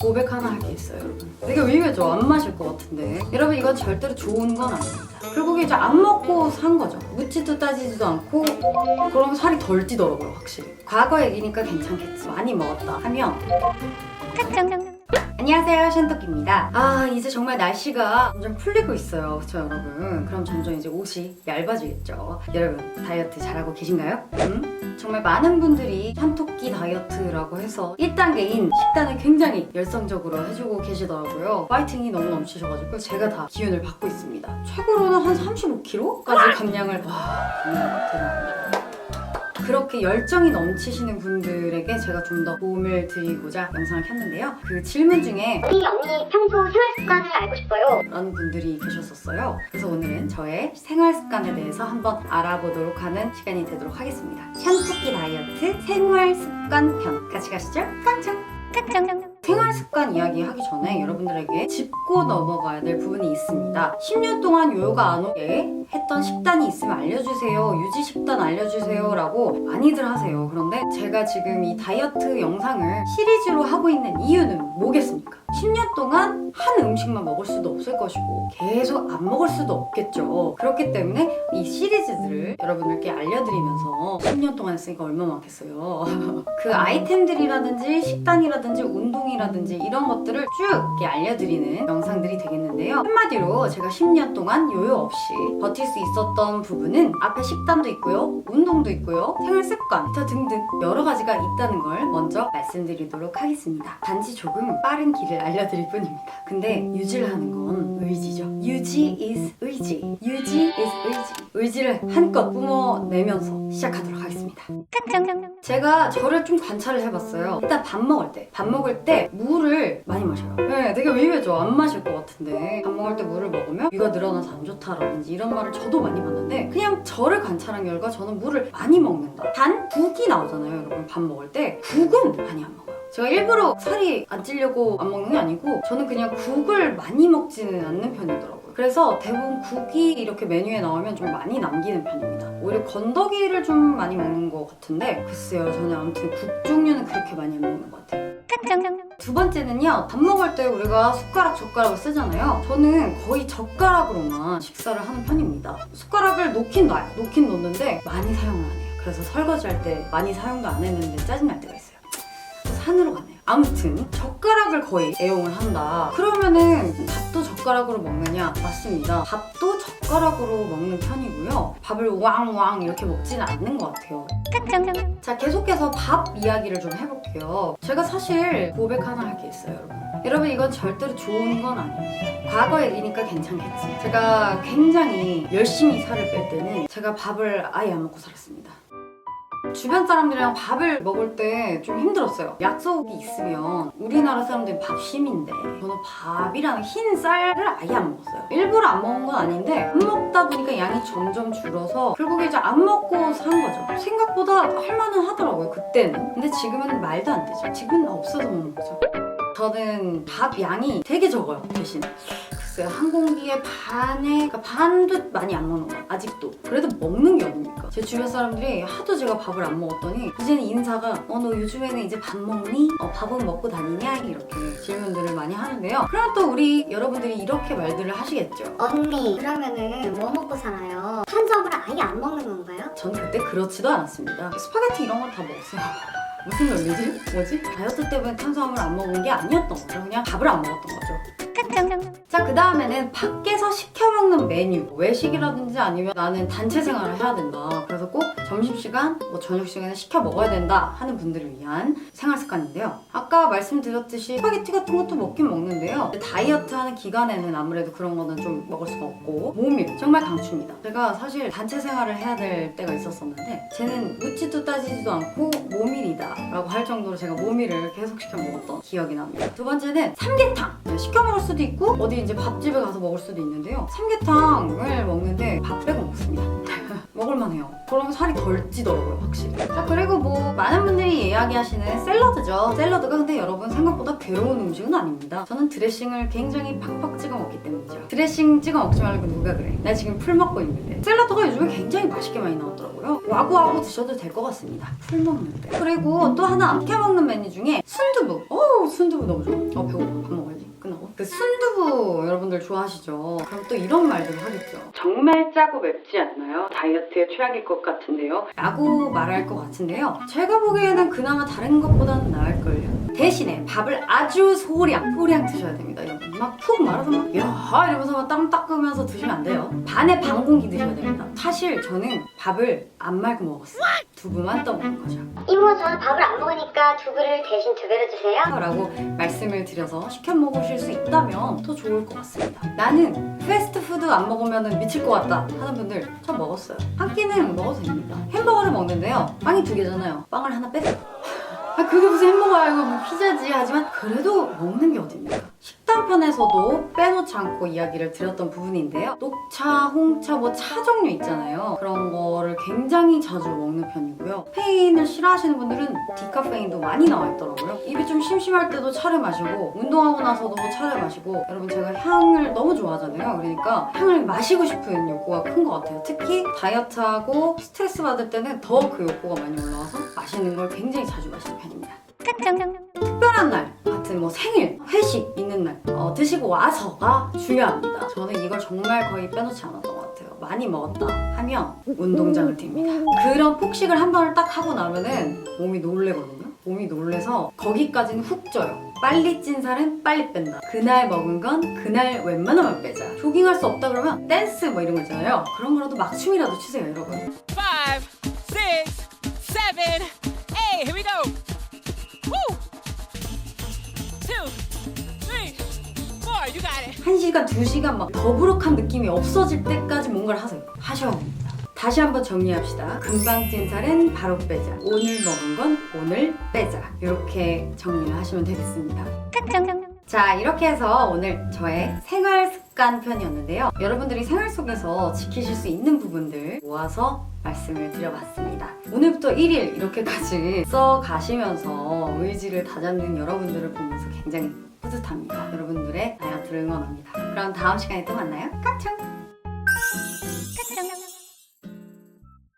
고백 하나 할 게 있어요, 여러분. 되게 의외죠? 안 마실 것 같은데. 여러분, 이건 절대로 좋은 건 아닙니다. 결국에 이제 안 먹고 산 거죠. 묻지도 따지지도 않고, 그러면 살이 덜 찌더라고요, 확실히. 과거 얘기니까 괜찮겠지. 많이 먹었다 하면. 안녕하세요, 션떡입니다. 아, 이제 정말 날씨가 점점 풀리고 있어요. 그쵸, 여러분? 그럼 점점 이제 옷이 얇아지겠죠. 여러분, 다이어트 잘하고 계신가요? 응? 정말 많은 분들이 한토끼 다이어트라고 해서 1단계인 식단을 굉장히 열성적으로 해주고 계시더라고요. 파이팅이 너무 넘치셔가지고 제가 다 기운을 받고 있습니다. 최고로는 한 35kg까지 감량을, 와, 정말 대단합니다. 그렇게 열정이 넘치시는 분들에게 제가 좀 더 도움을 드리고자 영상을 켰는데요. 그 질문 중에 우리 언니 평소 생활 습관을 알고 싶어요. 라는 분들이 계셨었어요. 그래서 오늘은 저의 생활 습관에 대해서 한번 알아보도록 하는 시간이 되도록 하겠습니다. 션토끼 다이어트 생활 습관 편 같이 가시죠. 깡총! 생활 습관 이야기 하기 전에 여러분들에게 짚고 넘어가야 될 부분이 있습니다. 10년 동안 요요가 안 오게 했던 식단이 있으면 알려주세요. 유지 식단 알려주세요. 라고 많이들 하세요. 그런데 제가 지금 이 다이어트 영상을 시리즈로 하고 있는 이유는 뭐겠습니까? 10년 동안 한 음식만 먹을 수도 없을 것이고 계속 안 먹을 수도 없겠죠. 그렇기 때문에 이 시리즈들을 여러분들께 알려드리면서 10년 동안 했으니까 얼마 많겠어요. 그 아이템들이라든지 식단이라든지 운동이라든지 이런 것들을 쭉 알려드리는 영상들이 되겠는데요. 한마디로 제가 10년 동안 요요 없이 버틸 수 있었던 부분은 앞에 식단도 있고요, 운동도 있고요, 생활 습관 자 등등 여러 가지가 있다는 걸 먼저 말씀드리도록 하겠습니다. 단지 조금 빠른 길을 알려드릴 뿐입니다. 근데 유지를 하는 건 의지죠. 유지 is 의지. 유지 is 의지. 의지를 한껏 뿜어내면서 시작하도록 하겠습니다. 제가 저를 좀 관찰을 해봤어요. 일단 밥 먹을 때, 밥 먹을 때 물을 많이 마셔요. 네, 되게 의외죠. 안 마실 것 같은데 밥 먹을 때 물을 먹으면 위가 늘어나서 안 좋다라든지 이런 말을 저도 많이 봤는데 그냥 저를 관찰한 결과 저는 물을 많이 먹는다. 단 국이 나오잖아요, 여러분. 밥 먹을 때 국은 많이 안 먹어요. 제가 일부러 살이 안 찌려고 안 먹는 게 아니고 저는 그냥 국을 많이 먹지는 않는 편이더라고요. 그래서 대부분 국이 이렇게 메뉴에 나오면 좀 많이 남기는 편입니다. 오히려 건더기를 좀 많이 먹는 것 같은데 글쎄요 저는 아무튼 국 종류는 그렇게 많이 안 먹는 것 같아요. 두 번째는요 밥 먹을 때 우리가 숟가락 젓가락을 쓰잖아요 저는 거의 젓가락으로만 식사를 하는 편입니다 숟가락을 놓긴 놔요 놓긴 놓는데 많이 사용을 안 해요 그래서 설거지 할 때 많이 사용도 안 했는데 짜증날 때가 있어요 산으로 가네요. 아무튼 젓가락을 거의 애용을 한다. 그러면은 밥도 젓가락으로 먹느냐? 맞습니다. 밥도 젓가락으로 먹는 편이고요. 밥을 왕왕 이렇게 먹지는 않는 것 같아요. 자 계속해서 밥 이야기를 좀 해볼게요. 제가 사실 고백 하나 할 게 있어요 여러분. 여러분 이건 절대로 좋은 건 아닙니다 과거 얘기니까 괜찮겠지. 제가 굉장히 열심히 살을 뺄 때는 제가 밥을 아예 안 먹고 살았습니다 주변 사람들이랑 밥을 먹을 때 좀 힘들었어요. 약속이 있으면 우리나라 사람들은 밥심인데 저는 밥이랑 흰 쌀을 아예 안 먹었어요. 일부러 안 먹은 건 아닌데 안 먹다 보니까 양이 점점 줄어서 결국에 이제 안 먹고 산 거죠. 생각보다 할만은 하더라고요 그때는. 근데 지금은 말도 안 되죠. 지금은 없어서 못 먹죠. 저는 밥 양이 되게 적어요 대신 글쎄요 한 공기에 반에 그러니까 반도 많이 안 먹는 거예요 아직도 그래도 먹는 게 어딥니까 제 주변 사람들이 하도 제가 밥을 안 먹었더니 이제는 인사가 어 너 요즘에는 이제 밥 먹니? 어 밥은 먹고 다니냐? 이렇게 질문들을 많이 하는데요 그럼 또 우리 여러분들이 이렇게 말들을 하시겠죠 언니 그러면은 뭐 먹고 살아요? 탄수화물을 아예 안 먹는 건가요? 전 그때 그렇지도 않았습니다 스파게티 이런 건 다 먹었어요 무슨 논리지? 뭐지? 다이어트 때문에 탄수화물 안 먹은 게 아니었던 거죠 그냥 밥을 안 먹었던 거죠 자, 그 다음에는 밖에서 시켜 먹는 메뉴. 외식이라든지 아니면 나는 단체 생활을 해야 된다. 그래서 꼭 점심시간, 뭐 저녁시간에 시켜 먹어야 된다 하는 분들을 위한 생활 습관인데요. 아까 말씀드렸듯이 스파게티 같은 것도 먹긴 먹는데요. 다이어트 하는 기간에는 아무래도 그런 거는 좀 먹을 수가 없고, 모밀. 정말 강추입니다. 제가 사실 단체 생활을 해야 될 때가 있었었는데, 쟤는 묻지도 따지지도 않고 모밀이다. 라고 할 정도로 제가 모밀을 계속 시켜 먹었던 기억이 납니다. 두 번째는 삼계탕. 네, 시켜 먹을 수도 있고, 어디 이제 밥집에 가서 먹을 수도 있는데요. 삼계탕을 먹는데 밥. 먹을만 해요. 그러면 살이 덜 찌더라고요, 확실히. 자, 그리고 뭐, 많은 분들이 이야기하시는 샐러드죠. 샐러드가 근데 여러분 생각보다 괴로운 음식은 아닙니다. 저는 드레싱을 굉장히 팍팍 찍어 먹기 때문이죠. 드레싱 찍어 먹지 말고 누가 그래. 나 지금 풀 먹고 있는데. 샐러드가 요즘에 굉장히 맛있게 많이 나오더라고요. 와구와구 드셔도 될 것 같습니다. 풀 먹는데. 그리고 또 하나, 시켜 먹는 메뉴 중에 순두부. 어, 순두부 너무 좋아. 어 배고파. 밥. 끝나고. 그 순두부 여러분들 좋아하시죠? 그럼 또 이런 말들을 하겠죠. 정말 짜고 맵지 않나요? 다이어트에 최악일 것 같은데요. 라고 말할 것 같은데요. 제가 보기에는 그나마 다른 것보다는 나을걸요. 대신에 밥을 아주 소량, 소량 드셔야 됩니다. 여러분. 막 푹 말아서 막, 야, 이러면서 막 땀 닦으면서 드시면 안 돼요. 반에 반 공기 드셔야 됩니다. 사실 저는 밥을 안 말고 먹었어요. 두부만 떠먹는 거죠. 이모 저는 밥을 안 먹으니까 두부를 대신 두 배로 주세요. 라고 말씀을 드려서 시켜 먹으실 수 있다면 더 좋을 것 같습니다. 나는 패스트푸드 안 먹으면 미칠 것 같다 하는 분들 저 먹었어요. 한 끼는 먹어도 됩니다. 햄버거를 먹는데요. 빵이 두 개잖아요. 빵을 하나 뺐어요. 아 그게 무슨 햄버거야 이거 뭐 피자지 하지만 그래도 먹는 게 어딥니까? 식단편에서도 빼놓지 않고 이야기를 드렸던 부분인데요. 녹차, 홍차, 뭐 차 종류 있잖아요. 그런 거를 굉장히 자주 먹는 편이고요. 카페인을 싫어하시는 분들은 디카페인도 많이 나와 있더라고요. 입이 좀 심심할 때도 차를 마시고 운동하고 나서도 차를 마시고 여러분 제가 향을 너무 좋아하잖아요. 그러니까 향을 마시고 싶은 욕구가 큰 것 같아요. 특히 다이어트하고 스트레스 받을 때는 더 그 욕구가 많이 올라와서 마시는 걸 굉장히 자주 마시는 편입니다. 특별한 날 같은 뭐 생일, 회식 있는 날 어, 드시고 와서가 중요합니다. 저는 이걸 정말 거의 빼놓지 않았던 것 같아요. 많이 먹었다 하면 운동장을 뜁니다. 그런 폭식을 한 번을 딱 하고 나면은 몸이 놀래거든요. 몸이 놀래서 거기까지는 훅 쪄요. 빨리 찐 살은 빨리 뺀다. 그날 먹은 건 그날 웬만하면 빼자. 조깅할 수 없다 그러면 댄스 뭐 이런 거 있잖아요. 그런 거라도 막 춤이라도 추세요, 여러분. five, six, seven, 1시간, 2시간 막 더부룩한 느낌이 없어질 때까지 뭔가를 하세요. 하셔야 됩니다. 다시 한번 정리합시다. 금방 찐 살은 바로 빼자. 오늘 먹은 건 오늘 빼자. 이렇게 정리를 하시면 되겠습니다. 자, 이렇게 해서 오늘 저의 생활 습관 편이었는데요. 여러분들이 생활 속에서 지키실 수 있는 부분들 모아서 말씀을 드려봤습니다. 오늘부터 1일 이렇게까지 써가시면서 의지를 다잡는 여러분들을 보면서 굉장히 뿌듯합니다. 여러분들의 다이어트를 응원합니다. 그럼 다음 시간에 또 만나요. 깡총!